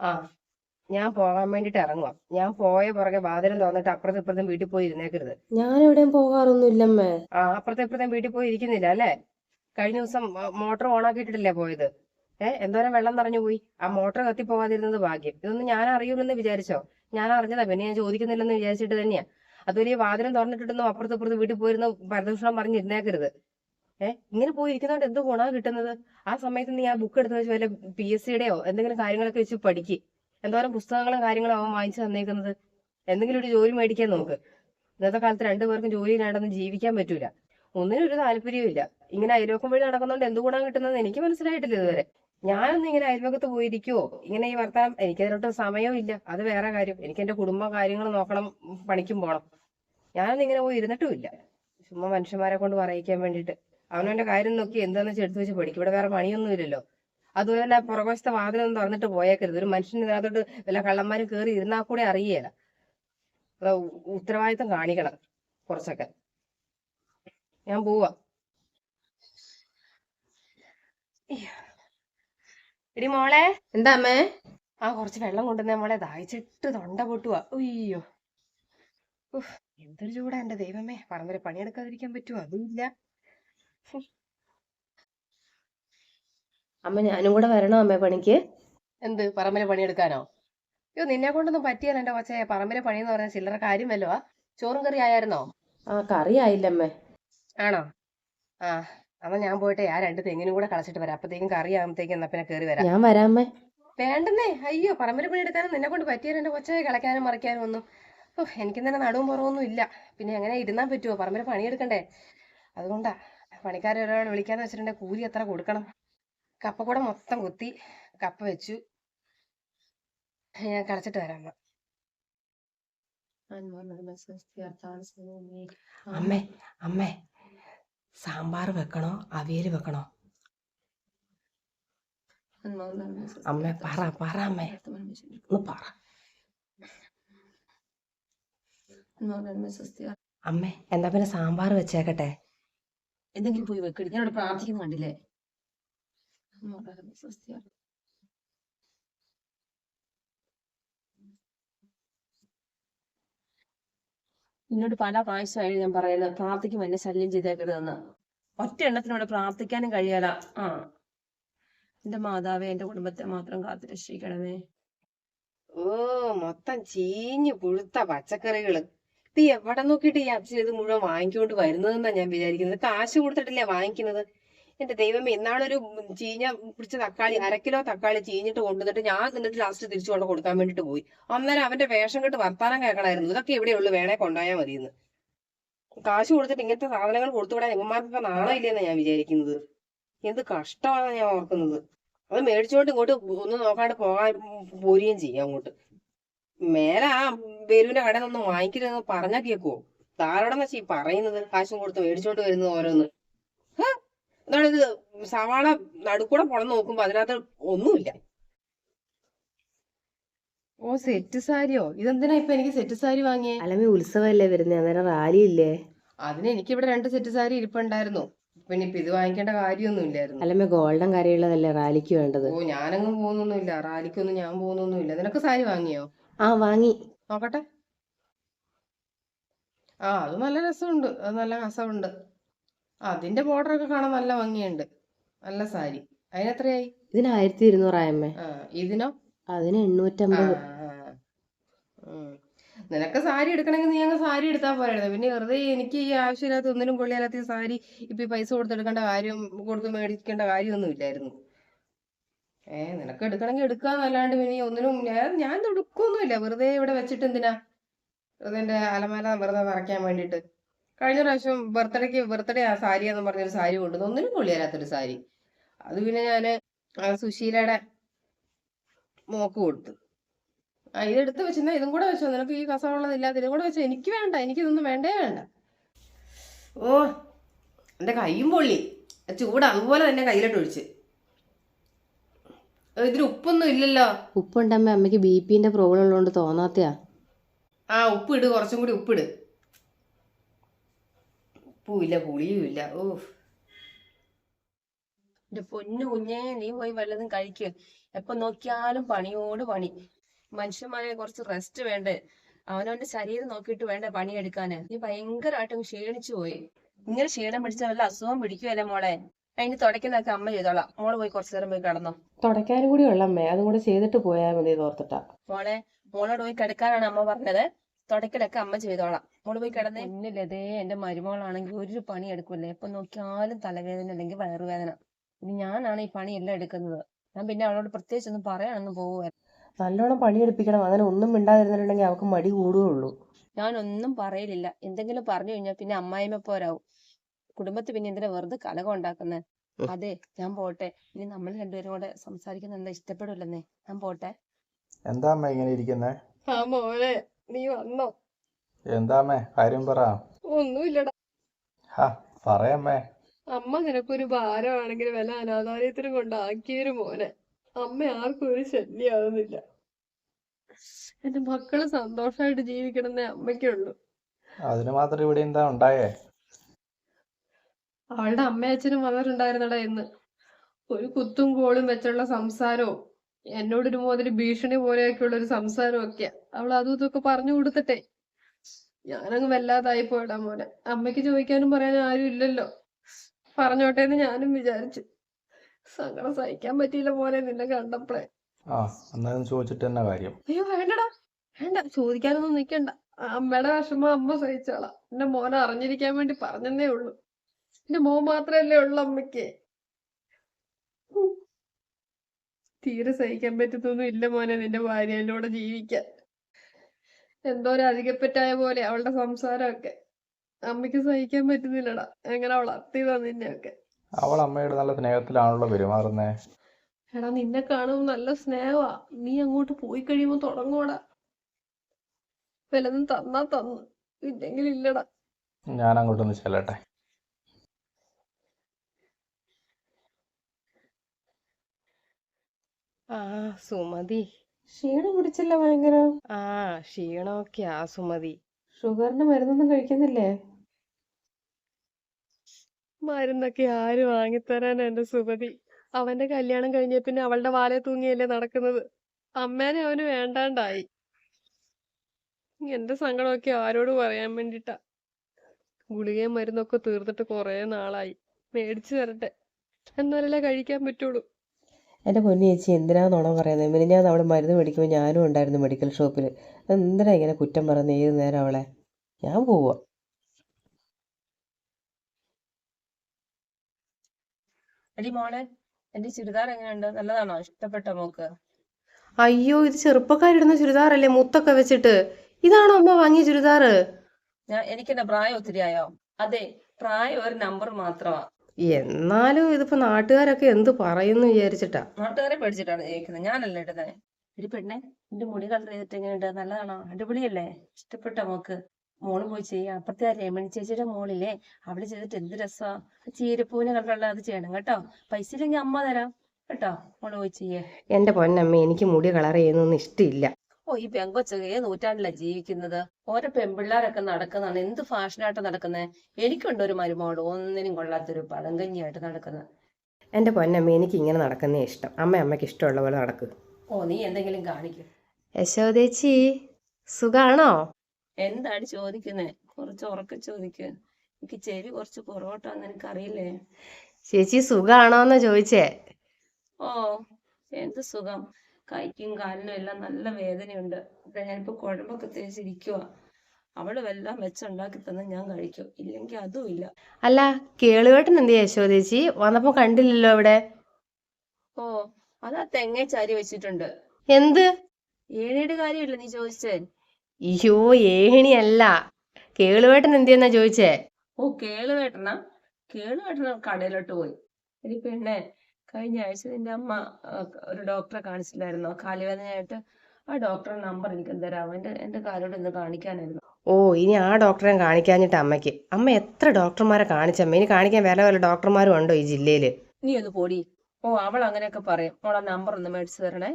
ആ ഞാൻ പോകാൻ വേണ്ടിട്ട് ഇറങ്ങുവാ. ഞാൻ പോയ പുറകെ വാതിലും തുറന്നിട്ട് അപ്പുറത്തും ഇപ്പുറത്തും വീട്ടിൽ പോയി ഇരുന്നേക്കരുത്. ഞാൻ എവിടെയും പോകാറൊന്നുമില്ലമ്മേ. ആ അപ്പുറത്തെ ഇപ്പുറത്തും വീട്ടിൽ പോയി ഇരിക്കുന്നില്ല അല്ലേ? കഴിഞ്ഞ ദിവസം മോട്ടോർ ഓണാക്കിയിട്ടില്ലേ പോയത്? ഏ എന്തോരം വെള്ളം നിറഞ്ഞു പോയി. ആ മോട്ടോർ കത്തി പോകാതിരുന്നത് ഭാഗ്യം. ഇതൊന്നും ഞാൻ അറിയൂലെന്ന് വിചാരിച്ചോ? ഞാൻ അറിഞ്ഞതാ പിന്നെ ഞാൻ ചോദിക്കുന്നില്ലെന്ന് വിചാരിച്ചിട്ട് തന്നെയാ. അതുവരെ ഈ വാതിലും തുറന്നിട്ടിട്ടൊന്നും അപ്പുറത്തും ഇപ്പുറത്തും വീട്ടിൽ പോയിരുന്ന പരദൂഷണം പറഞ്ഞിരുന്നേക്കരുത് ഏ? ഇങ്ങനെ പോയി ഇരിക്കുന്നതുകൊണ്ട് എന്ത് ഗുണമാണ് കിട്ടുന്നത്? ആ സമയത്ത് നീ ആ ബുക്ക് എടുത്ത് വെച്ച് വല്ല പി എസ് സിയുടെയോ എന്തെങ്കിലും കാര്യങ്ങളൊക്കെ വെച്ച് പഠിക്ക്. എന്തോരം പുസ്തകങ്ങളും കാര്യങ്ങളും അവൻ വാങ്ങിച്ചു തന്നേക്കുന്നത്? എന്തെങ്കിലും ഒരു ജോലി മേടിക്കാൻ നോക്ക്. ഇന്നത്തെ കാലത്ത് രണ്ടുപേർക്കും ജോലി ഇല്ലാണ്ടൊന്നും ജീവിക്കാൻ പറ്റൂല. ഒന്നിനും ഒരു താല്പര്യവും ഇല്ല. ഇങ്ങനെ അയൽവക്കം വഴി നടക്കുന്നതുകൊണ്ട് എന്ത് ഗുണം കിട്ടുന്നത് എനിക്ക് മനസ്സിലായിട്ടില്ല ഇതുവരെ. ഞാനൊന്നും ഇങ്ങനെ അയൽവക്കത്ത് പോയിരിക്കുവോ? ഇങ്ങനെ ഈ വർത്താനം എനിക്ക് എനിക്കതിനോട്ട് സമയവും ഇല്ല. അത് വേറെ കാര്യം. എനിക്ക് എന്റെ കുടുംബ കാര്യങ്ങൾ നോക്കണം പണിക്കും പോണം. ഞാനൊന്നും ഇങ്ങനെ പോയി ഇരുന്നിട്ടും ഇല്ല. ചുമ്മാ മനുഷ്യന്മാരെ കൊണ്ട് പറയിക്കാൻ വേണ്ടിയിട്ട്. അവനവന്റെ കാര്യം നോക്കി എന്താന്ന് വെച്ചാൽ എടുത്തു വെച്ച് പഠിക്കും. ഇവിടെ വേറെ പണിയൊന്നും ഇല്ലല്ലോ. അതുപോലെ പുറകോശത്തെ പുറകുവശത്തെ വാതിലൊന്നും തുറന്നിട്ട് പോയേക്കരുത്. ഒരു മനുഷ്യന് ഇതിനകത്തോട്ട് വല്ല കള്ളന്മാരും കയറി ഇരുന്നാൽ കൂടെ അറിയേല. ഉത്തരവാദിത്തം കാണിക്കണം കുറച്ചൊക്കെ. ഞാൻ പോവാ. എടി മോളെ. എന്താ അമ്മേ? ആ കുറച്ച് വെള്ളം കൊണ്ടുവന്നേ മോളെ. ദാഹിച്ചിട്ട് തൊണ്ട പൊട്ടുവാ. ഉയ്യോ. എന്തൊരു ചൂടാ എന്റെ ദൈവമേ. പറഞ്ഞൊരു പണിയെടുക്കാതിരിക്കാൻ പറ്റുമോ അതുമില്ല അമ്മ ഞാനും കൂടെ വരണോ അമ്മ പണിക്ക്? എന്ത് പറമ്പിലെ പണിയെടുക്കാനോ? അയ്യോ നിന്നെ കൊണ്ടൊന്നും പറ്റിയാലോ എന്റെ കൊച്ചേ. പറമ്പിലെ പണി എന്ന് പറഞ്ഞ ചില്ലറ കാര്യം വല്ലോ. ചോറും കറി ആയിരുന്നോ ആ കറി ആയില്ലമ്മേ ആണോ? ആ എന്നാ ഞാൻ പോയിട്ട് ആ രണ്ട് തെങ്ങിനും കൂടെ കളച്ചിട്ട് വരാം. അപ്പത്തേക്കും കറി ആകുമ്പത്തേക്കും എന്നാ പിന്നെ കയറി വരാം. ഞാൻ വരാമേ വേണ്ടെന്നേ. അയ്യോ പറമ്പിലെ പണി എടുക്കാനും നിന്നെ കൊണ്ട് പറ്റിയാലും എന്റെ കൊച്ചേ. കളയ്ക്കാനും മറിക്കാനും ഒന്നും. ഓ എനിക്ക് തന്നെ നടുവും പുറവൊന്നും ഇല്ല. പിന്നെ എങ്ങനെ ഇരുന്നാൻ പറ്റുമോ പറമ്പിലെ പണിയെടുക്കണ്ടേ. അതുകൊണ്ടാ. പണിക്കാരെ ഒരാൾ വിളിക്കാന്ന് വെച്ചിട്ടുണ്ടെങ്കിൽ കൂലി എത്ര കൊടുക്കണം? കപ്പ കൂടെ മൊത്തം കുത്തി കപ്പ വെച്ചു. ഞാൻ കളച്ചിട്ട് വരാം അമ്മ അമ്മേ സാമ്പാർ വെക്കണോ? അവിയൽ വെക്കണോ? അമ്മേ പറ പറ അമ്മേ. ഒന്ന് പറ. അമ്മേ എന്താ പിന്നെ സാമ്പാർ വെച്ചേക്കട്ടെ? എന്തെങ്കിലും പോയി വെക്കടി ഞാനവിടെ പ്രാർത്ഥിക്കുന്നു കണ്ടില്ലേ? നിന്നോട് പല പ്രാവശ്യമായിട്ട് ഞാൻ പറയുന്നത് പ്രാർത്ഥിക്കും എന്നെ ശല്യം ചെയ്തേക്കരുതെന്ന്. ഒറ്റ എണ്ണത്തിനോട് പ്രാർത്ഥിക്കാനും കഴിയാല. ആ. എന്റെ മാതാവേ എന്റെ കുടുംബത്തെ മാത്രം കാത്തു രക്ഷിക്കണമേ ഓ മൊത്തം ചീഞ്ഞു പുഴുത്ത പച്ചക്കറികൾ. ഇത് എവിടെ നോക്കിയിട്ട് ഈ അച്ഛൻ ഇത് മുഴുവൻ വാങ്ങിക്കൊണ്ട് വരുന്നതെന്നാ ഞാൻ വിചാരിക്കുന്നത്. കാശ് കൊടുത്തിട്ടില്ലേ വാങ്ങിക്കുന്നത്? എന്റെ ദൈവമേ ഇന്നാളൊരു ചീഞ്ഞ പിടിച്ച തക്കാളി അര കിലോ തക്കാളി ചീഞ്ഞിട്ട് കൊണ്ടുവന്നിട്ട് ഞാൻ എന്നിട്ട് ലാസ്റ്റ് തിരിച്ചു കൊണ്ട് കൊടുക്കാൻ വേണ്ടിട്ട് പോയി. അന്നേരം അവന്റെ വേഷം കെട്ട് വർത്താനം കേൾക്കണമായിരുന്നു ഇതൊക്കെ എവിടെയുള്ളു വേണേ കൊണ്ടുപോയാൽ മതിയെന്ന്. കാശ് കൊടുത്തിട്ട് ഇങ്ങനത്തെ സാധനങ്ങൾ കൊടുത്തുവിടാൻ എങ്ങന്മാർക്കൊക്കെ നാണം ഇല്ലെന്നാ ഞാൻ വിചാരിക്കുന്നത്. എന്ത് കഷ്ടമാണ് ഞാൻ ഓർക്കുന്നത്. അത് മേടിച്ചോണ്ട് ഇങ്ങോട്ട് ഒന്നും നോക്കാണ്ട് പോകാൻ പോരുകയും ചെയ്യാം അങ്ങോട്ട്. മേലെ ആ ബലൂന്റെ കടയിൽ നിന്നൊന്നും വാങ്ങിക്കരുതെന്ന് പറഞ്ഞാ കേക്കുവോ? താരോടെ വെച്ചാ ഈ പറയുന്നത് കാശും കൊടുത്ത് മേടിച്ചോണ്ട് വരുന്നത് ഓരോന്ന്? എന്താണ് ഇത്? സവാള നടുക്കൂടെ പുറം നോക്കുമ്പോ അതിനകത്ത് ഒന്നുമില്ല. ഓ സെറ്റ് സാരിയോ? ഇതെന്തിനാ ഇപ്പൊ എനിക്ക് സെറ്റ് സാരി വാങ്ങിയേ? അല്ലെ ഉത്സവമല്ലേ വരുന്നേ? അന്നേരം റാലി ഇല്ലേ? അതിന് എനിക്ക് ഇവിടെ രണ്ട് സെറ്റ് സാരി ഇരിപ്പുണ്ടായിരുന്നു. പിന്നെ ഇപ്പൊ ഇത് വാങ്ങിക്കേണ്ട കാര്യമൊന്നും ഇല്ലായിരുന്നു. അല്ലെ ഗോൾഡൻ കരയുള്ളതല്ലേ റാലിക്ക് വേണ്ടത്? ഓ ഞാനങ്ങും പോകുന്നൊന്നുമില്ല. റാലിക്കൊന്നും ഞാൻ പോകുന്നൊന്നുമില്ല. നിനക്ക് സാരി വാങ്ങിയോ? ആ വാങ്ങി. നോക്കട്ടെ. ആ അത് നല്ല രസമുണ്ട്. അത് നല്ല രസമുണ്ട് അതിന്റെ ബോർഡർ ഒക്കെ കാണാൻ നല്ല ഭംഗിയുണ്ട്. നല്ല സാരി. അതിനെത്രയായി ഇതിന് ആയിരത്തി ഇരുന്നൂറായമ്മേ ആ ഇതിനോ? അതിന് എണ്ണൂറ്റമ്പത്. നിനക്ക് സാരി എടുക്കണമെങ്കിൽ നീ അങ്ങ് സാരി എടുത്താൽ പോരായിരുന്നു പിന്നെ വെറുതെ എനിക്ക് ഈ ആവശ്യമില്ലാത്ത ഒന്നിനും കൊള്ളിയാലാത്ത സാരി ഇപ്പൊ പൈസ കൊടുത്തെടുക്കേണ്ട കാര്യം കൊടുത്ത് മേടിക്കേണ്ട കാര്യമൊന്നും ഇല്ലായിരുന്നു. ഏ നിനക്ക് എടുക്കണമെങ്കിൽ എടുക്കാന്നല്ലാണ്ട് പിന്നെ ഒന്നിനും ഞാൻ ഞാൻ എടുക്കൊന്നുമില്ല. വെറുതെ ഇവിടെ വെച്ചിട്ട് എന്തിനാ? വെറുതെ എന്റെ അലമാര വെറുതെ നിറയ്ക്കാൻ വേണ്ടിയിട്ട്. കഴിഞ്ഞ പ്രാവശ്യം ബർത്ത്ഡേക്ക് ബർത്ത്ഡേ ആ സാരി എന്ന് പറഞ്ഞൊരു സാരി കൊണ്ടുവന്നു. ഒന്നിനും കൊള്ളിയാലാത്തൊരു സാരി. അത് പിന്നെ ആ സുശീലയുടെ മോക്ക് കൊടുത്തു. ആ ഇതെടുത്ത് വെച്ചെന്നാ ഇതും കൂടെ വെച്ചോ. നിനക്ക് ഈ കസവുള്ളതില്ലാത്ത ഇതും കൂടെ വെച്ചോ. എനിക്ക് വേണ്ട എനിക്കിതൊന്നും വേണ്ടേ വേണ്ട. ഓ എന്റെ കൈയും പൊള്ളി. ചൂട് അതുപോലെ തന്നെ കയ്യിലോട്ട് ഒഴിച്ച് ഇതിന് ഉപ്പൊന്നും ഇല്ലല്ലോ. ഉപ്പുണ്ടമ്മ അമ്മയ്ക്ക് ബി പിന്റെ പ്രോബ്ലം ഉള്ളതുകൊണ്ട് തോന്നാത്തയാ. ആ ഉപ്പിട് കുറച്ചും കൂടി ഉപ്പിട്. ഉപ്പുമില്ല പുളിയും ഇല്ല ഓ എന്റെ പൊന്നു കുഞ്ഞേ നീ പോയി വല്ലതും കഴിക്കും. എപ്പൊ നോക്കിയാലും പണിയോട് പണി. മനുഷ്യന്മാരെ കുറച്ച് റെസ്റ്റ് വേണ്ടേ? അവനവന്റെ ശരീരം നോക്കിയിട്ട് വേണ്ട പണിയെടുക്കാന്? നീ ഭയങ്കരമായിട്ടും ക്ഷീണിച്ചു പോയി. ഇങ്ങനെ ക്ഷീണം പിടിച്ച വല്ല അസുഖം പിടിക്കുവല്ലേ മോളെ? അതിന് തുടക്കുന്നൊക്കെ അമ്മ ചെയ്തോളാം. മോൾ പോയി കുറച്ചു നേരം പോയി കിടന്നോ. തുടയ്ക്കാനും കൂടി ഉള്ള അമ്മേ അതും കൂടെ ചെയ്തിട്ട് പോയാൽ മതി തോർത്തിട്ടാ മോളെ മോളോട് പോയി കിടക്കാനാണ് അമ്മ പറഞ്ഞത്. തുടക്കലൊക്കെ അമ്മ ചെയ്തോളാം. മോൾ പോയി കിടന്നേ. മുന്നിലതേ എന്റെ മരുമോളാണെങ്കിൽ ഒരു പണി എടുക്കൂല്ലേ? എപ്പൊ നോക്കിയാലും തലവേദന അല്ലെങ്കിൽ വയറുവേദന. ഇനി ഞാനാണ് ഈ പണിയെല്ലാം എടുക്കുന്നത്. ഞാൻ പിന്നെ അവളോട് പ്രത്യേകിച്ച് ഒന്നും പറയാനൊന്നും പോവുക നല്ലോണം പണി എടുപ്പിക്കണം അങ്ങനെ ഒന്നും മിണ്ടാതിരുന്നിട്ടുണ്ടെങ്കിൽ അവൾക്ക് മടി കൂടുകയുള്ളൂ. ഞാനൊന്നും പറയലില്ല. എന്തെങ്കിലും പറഞ്ഞു കഴിഞ്ഞാൽ പിന്നെ അമ്മായിമ്മ പോരാവും. കുടുംബത്തിൽ പിന്നെ എന്തിനാ വെറുതെ കലകം ഉണ്ടാക്കുന്നത്. അതെ ഞാൻ പോട്ടെ. ഇനി നമ്മൾ രണ്ടുപേരും കൂടെ സംസാരിക്കുന്നത് എന്താ ഇഷ്ടപ്പെടില്ലെന്നേ. ഞാൻ പോട്ടെ. എന്താ അമ്മ ഇങ്ങനെ ഇരിക്കുന്നേ? ആ മോനെ നീ വന്നോ. എന്താ അമ്മേ? കാര്യം പറ. ഒന്നുമില്ലടാ. ഹാ പറയമ്മേ. അമ്മ നിനക്കൊരു ഭാരമാണെങ്കിൽ വല്ല അനാഥാലയത്തിനും കൊണ്ടാക്കിയൊരു മോനെ. അമ്മ ആർക്കും ഒരു ശല്യാവുന്നില്ല. എന്റെ മക്കൾ സന്തോഷമായിട്ട് ജീവിക്കണമെന്നേ അമ്മയ്ക്കുള്ളൂ. അതിന് മാത്രം ഇവിടെ എന്താ ഉണ്ടായേ? അവളുടെ അമ്മയച്ഛനും വന്നിട്ടുണ്ടായിരുന്നടാ എന്ന് ഒരു കുത്തും കോളും വെച്ചുള്ള സംസാരവും എന്നോടൊരു മുതൽ ഭീഷണി പോലെയൊക്കെയുള്ള ഒരു സംസാരവും ഒക്കെയാ അവൾ അതും ഇതൊക്കെ പറഞ്ഞു കൊടുത്തിട്ടെ. ഞാനങ്ങ് വല്ലാതായി പോയടാ മോനെ. അമ്മയ്ക്ക് ചോദിക്കാനും പറയാനും ആരും ഇല്ലല്ലോ. പറഞ്ഞോട്ടെ എന്ന് ഞാനും വിചാരിച്ചു. സങ്കടം സഹിക്കാൻ പറ്റിയില്ല മോനെ നിന്നെ കണ്ടപ്പോഴേ. ആ എന്നാലും ചോദിച്ചിട്ട് തന്നെ കാര്യം? അയ്യോ വേണ്ടടാ. വേണ്ട ചോദിക്കാനൊന്നും നിക്കണ്ട. അമ്മയുടെ വിഷമം അമ്മ സഹിച്ചോളാം. എന്റെ മോനെ അറിഞ്ഞിരിക്കാൻ വേണ്ടി പറഞ്ഞെന്നേ ഉള്ളൂ. എന്റെ മോൻ മാത്രല്ലേ ഉള്ളു അമ്മയ്ക്ക്. തീരെ സഹിക്കാൻ പറ്റത്തൊന്നും ഇല്ല മോനെ നിന്റെ ഭാര്യയുടെ കൂടെ ജീവിക്കാൻ. എന്തോ ഒരു അധികപ്പറ്റായ പോലെ അവളുടെ സംസാരമൊക്കെ. അമ്മയ്ക്ക് സഹിക്കാൻ പറ്റുന്നില്ലടാ. എങ്ങനെ വളർത്തിയതാ നിന്നെയൊക്കെ. അവൾ അമ്മയോട് നല്ല സ്നേഹത്തിലാണല്ലോ പെരുമാറുന്നേ. എടാ നിന്നെ കാണുമ്പോൾ നല്ല സ്നേഹമാ നീ അങ്ങോട്ട് പോയി കഴിയുമ്പോ തുടങ്ങൂടാ വല്ലതും തന്നാ തന്നു. ഇല്ലെങ്കിൽ ഇല്ലടാ ഞാൻ അങ്ങോട്ടൊന്ന് ചെല്ലട്ടെ. ആ സുമതി. ക്ഷീണം പിടിച്ചില്ല ഭയങ്കര? ആ ക്ഷീണമൊക്കെയാ സുമതി. ഷുഗറിന് മരുന്നൊന്നും കഴിക്കുന്നില്ലേ? മരുന്നൊക്കെ ആര് വാങ്ങിത്തരാൻ എന്റെ സുമതി? അവന്റെ കല്യാണം കഴിഞ്ഞ പിന്നെ അവളുടെ വാലെ തൂങ്ങിയല്ലേ നടക്കുന്നത്. അമ്മേനെ അവന് വേണ്ടാണ്ടായി. എന്റെ സങ്കടമൊക്കെ ആരോട് പറയാൻ വേണ്ടിട്ടാ ഗുളികയും മരുന്നൊക്കെ തീർന്നിട്ട് കുറേ നാളായി. മേടിച്ചു തരട്ടെ. എന്നാലല്ലേ കഴിക്കാൻ പറ്റുള്ളൂ. എന്റെ പൊന്നു ചേച്ചി എന്തിനാ നുണ പറയുന്നത്? മിനിഞ്ഞാന്ന് ഞാൻ അവിടെ മരുന്ന് മേടിക്കുമ്പോൾ ഞാനും ഉണ്ടായിരുന്നു മെഡിക്കൽ ഷോപ്പിൽ എന്തിനാ ഇങ്ങനെ കുറ്റം പറയുന്നത് ഏത് നേരം അവളെ? ഞാൻ പോവാ. എടി മോളെ എന്റെ ചുരിദാർ എങ്ങനെയുണ്ട്? നല്ലതാണോ? ഇഷ്ടപ്പെട്ടോ മോക്ക് അയ്യോ ഇത് ചെറുപ്പക്കാരിടുന്ന ചുരിദാറല്ലേ മുത്തൊക്കെ വെച്ചിട്ട്? ഇതാണോ അമ്മ വാങ്ങിയ ചുരിദാറ്? ഞാൻ എനിക്കെന്റെ പ്രായം ഒത്തിരി ആയോ അതെ പ്രായം ഒരു നമ്പർ മാത്രമാ. എന്നാലും ഇതിപ്പോ നാട്ടുകാരൊക്കെ എന്ത് പറയുന്നു വിചാരിച്ചിട്ടാ. നാട്ടുകാരെ പഠിച്ചിട്ടാണ് ചോദിക്കുന്നത് ഞാനല്ല ഇടുന്നത് ഒരു പെണ്ണെ എന്റെ മുടി കളർ ചെയ്തിട്ട് എങ്ങനെയുണ്ട് നല്ലതാണോ? അടിപൊളിയല്ലേ? ഇഷ്ടപ്പെട്ടോ മോക്ക്? മോൾ പോയി ചെയ്യാം. അപ്പുറത്തെ രമണി ചേച്ചിയുടെ മോളില്ലേ? അവൾ ചെയ്തിട്ട് എന്ത് രസാ. ആ ചീരപ്പൂവിനെ കളറുള്ള അത് ചെയ്യണം കേട്ടോ? പൈസ ഇല്ലെങ്കിൽ അമ്മ തരാം കേട്ടോ? മോൾ പോയി ചെയ്യേ. എന്റെ പൊന്നമ്മ എനിക്ക് മുടി കളർ ചെയ്യുന്നൊന്നും ഇഷ്ടമില്ല ഈ പെങ്കൊച്ചൊക്കെ ഏത് നൂറ്റാണ്ടിലാണ് ജീവിക്കുന്നത്? ഓരോ പെമ്പിള്ളാരൊക്കെ നടക്കുന്നതാണ്. എന്ത് ഫാഷനായിട്ട് നടക്കുന്നത് എനിക്കുണ്ട് ഒരു മരുമോട് ഒന്നിനും കൊള്ളാത്തൊരു പഴങ്കഞ്ഞിയായിട്ട് നടക്കുന്നത് എന്റെ പൊന്നമ്മ എനിക്ക് ഇങ്ങനെ നടക്കുന്നേ ഇഷ്ടം. അമ്മ അമ്മയ്ക്ക് ഇഷ്ടമുള്ള പോലെ നടക്ക്. ഓ നീ എന്തെങ്കിലും കാണിക്കും. യശോദേച്ചി സുഖാണോ? എന്താണ് ചോദിക്കുന്നേ? കുറച്ച് ഉറക്കെ ചോദിക്കും. എനിക്ക് ചെവി കുറച്ച് പുറകോട്ടാന്ന് എനിക്കറിയില്ലേ? ചേച്ചി സുഖാണോന്ന് ചോദിച്ചേ. ഓ എന്ത് സുഖം? കൈക്കും കാലിനും എല്ലാം നല്ല വേദനയുണ്ട്. ഇവിടെ ഞാനിപ്പോ കുഴമ്പൊക്കെ തേച്ചിരിക്കുക അവൾ വല്ലതും വെച്ചുണ്ടാക്കി തന്നെ ഞാൻ കഴിക്കും. ഇല്ലെങ്കിൽ അതും ഇല്ല. അല്ല കേളുകേട്ടൻ എന്ത് യശോദേച്ചി വന്നപ്പോ കണ്ടില്ലല്ലോ ഇവിടെ ഓ അതാ തെങ്ങ ചാരി വെച്ചിട്ടുണ്ട്. എന്ത്? ഏണിയുടെ കാര്യമില്ല നീ ചോദിച്ചേ? അയ്യോ ഏണി ഏണിയല്ല. കേളുവേട്ടൻ എന്തിയെന്നാ ചോദിച്ചേ? ഓ കേളുവേട്ടനാ കേളുവേട്ടന കടയിലോട്ട് പോയി. എടി പെണ്ണെ കഴിഞ്ഞ ആഴ്ച നിന്റെ അമ്മ ഒരു ഡോക്ടറെ കാണിച്ചില്ലായിരുന്നോ കാലുവേദനയായിട്ട് ആ ഡോക്ടറുടെ നമ്പർ എനിക്ക് തരാമോ? എന്റെ എന്റെ കാലോട് ഒന്ന് കാണിക്കാനായിരുന്നു. ഓ ഇനി ആ ഡോക്ടറെ കാണിക്കാഞ്ഞിട്ട് അമ്മയ്ക്ക്. അമ്മ എത്ര ഡോക്ടർമാരെ കാണിച്ചമ്മ ഇനി കാണിക്കാൻ വേറെ വല്ല ഡോക്ടർമാരും ഉണ്ടോ ഈ ജില്ലയിൽ? നീ ഒന്ന് പോടി. ഓ അവൾ അങ്ങനെയൊക്കെ പറയും. മോളെ നമ്പർ ഒന്ന് മേടിച്ചു തരണേ.